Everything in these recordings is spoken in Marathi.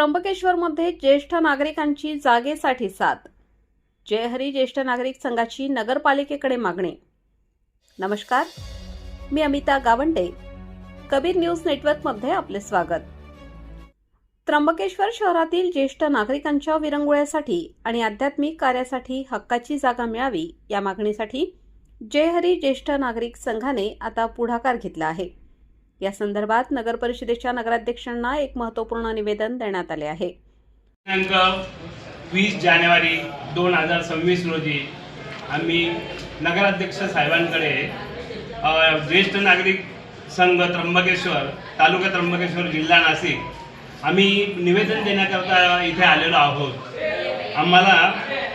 त्र्यंबकेश्वरमध्ये ज्येष्ठ नागरिकांची जागेसाठी साथ. जयहरी ज्येष्ठ नागरिक संघाची नगरपालिकेकडे मागणी. नमस्कार मी अमिता गावंडे. कबीर न्यूज नेटवर्कमध्ये आपले स्वागत. त्र्यंबकेश्वर शहरातील ज्येष्ठ नागरिकांच्या विरंगुळ्यासाठी आणि आध्यात्मिक कार्यासाठी हक्काची जागा मिळावी या मागणीसाठी जयहरी ज्येष्ठ नागरिक संघाने आता पुढाकार घेतला आहे. या संदर्भात नगर परिषदेच्या नगराध्यक्षांना एक महत्त्वपूर्ण निवेदन देण्यात आले आहे. दिनांक वीस जानेवारी दोन हजार सव्वीस रोजी आम्ही नगराध्यक्ष साहेबांकडे ज्येष्ठ नागरिक संघ त्र्यंबकेश्वर तालुका त्र्यंबकेश्वर जिल्हा नाशिक आम्ही निवेदन देण्याकरता इथे आलेलो आहोत. आम्हाला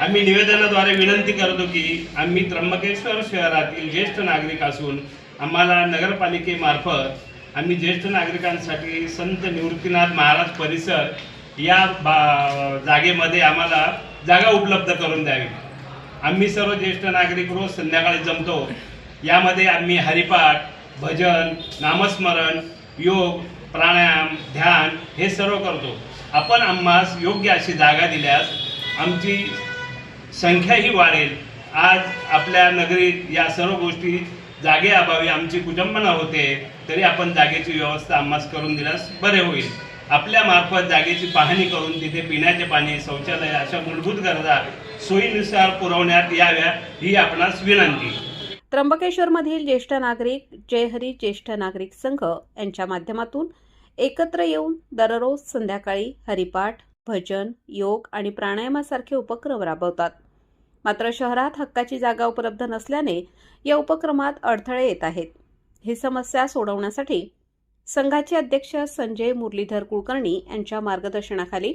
आम्ही निवेदनाद्वारे विनंती करतो की आम्ही त्र्यंबकेश्वर शहरातील ज्येष्ठ नागरिक असून आम्हाला नगरपालिकेमार्फत आम्ही ज्येष्ठ नागरिकांसाठी संत निवृत्तीनाथ महाराज परिसर या बा जागेमध्ये आम्हाला जागा उपलब्ध करून द्यावी. आम्ही सर्व ज्येष्ठ नागरिक रोज संध्याकाळी जमतो. यामध्ये आम्ही हरिपाठ भजन नामस्मरण योग प्राणायाम ध्यान हे सर्व करतो. आपण आम्हास योग्य अशी जागा दिल्यास आमची संख्याही वाढेल. आज आपल्या नगरीत या सर्व गोष्टी जागे अभावी आमची कुटुंबना होते तरी आपण जागेची व्यवस्था आम्हास करून दिल्यास बरे होईल. आपल्या मार्फत जागेची पाहणी करून तिथे पिण्याचे पाणी शौचालय अशा मूलभूत गरजा सोयीनुसार पुरवण्यात याव्या ही आपणास विनंती. त्र्यंबकेश्वरमधील ज्येष्ठ नागरिक जयहरी ज्येष्ठ नागरिक संघ यांच्या माध्यमातून एकत्र येऊन दररोज संध्याकाळी हरिपाठ भजन योग आणि प्राणायामासारखे उपक्रम राबवतात. मात्र शहरात हक्काची जागा उपलब्ध नसल्याने या उपक्रमात अडथळे येत आहेत. ही समस्या सोडवण्यासाठी संघाचे अध्यक्ष संजय मुरलीधर कुलकर्णी यांच्या मार्गदर्शनाखाली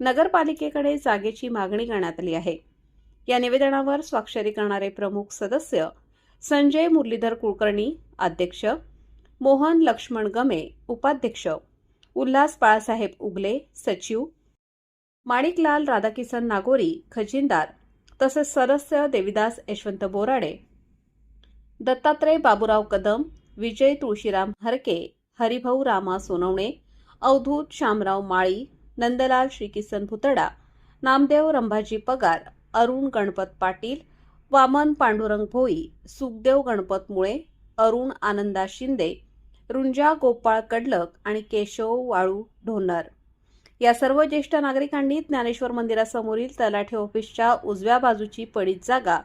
नगरपालिकेकडे जागेची मागणी करण्यात आली आहे. या निवेदनावर स्वाक्षरी करणारे प्रमुख सदस्य संजय मुरलीधर कुलकर्णी अध्यक्ष मोहन लक्ष्मण गमे उपाध्यक्ष उल्हास बाळासाहेब उगले सचिव माणिकलाल राधाकिसन नागोरी खजिनदार तसेच सदस्य देविदास यशवंत बोराडे दत्तात्रय बाबूराव कदम विजय तुळशीराम हरके हरिभाऊ रामा सोनवणे अवधूत शामराव माळी नंदलाल श्रीकिसन भुतडा नामदेव रंभाजी पगार अरुण गणपत पाटील वामन पांडुरंग भोई सुखदेव गणपत मुळे अरुण आनंदा शिंदे रुंजा गोपाळ कडलक आणि केशव वाळू ढोनर या सर्व ज्येष्ठ नागरिकांनी ज्ञानेश्वर मंदिरासमोरील तलाठी ऑफिसच्या उजव्या बाजूची पडीत जागा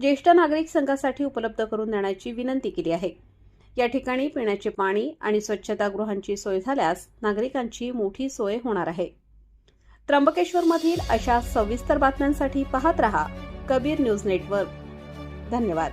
ज्येष्ठ नागरिक संघासाठी उपलब्ध करून देण्याची विनंती केली आहे. या ठिकाणी पिण्याचे पाणी आणि स्वच्छतागृहांची सोय झाल्यास नागरिकांची मोठी सोय होणार आहे. त्र्यंबकेश्वरमधील अशा सविस्तर बातम्यांसाठी पाहत रहा कबीर न्यूज नेटवर्क. धन्यवाद.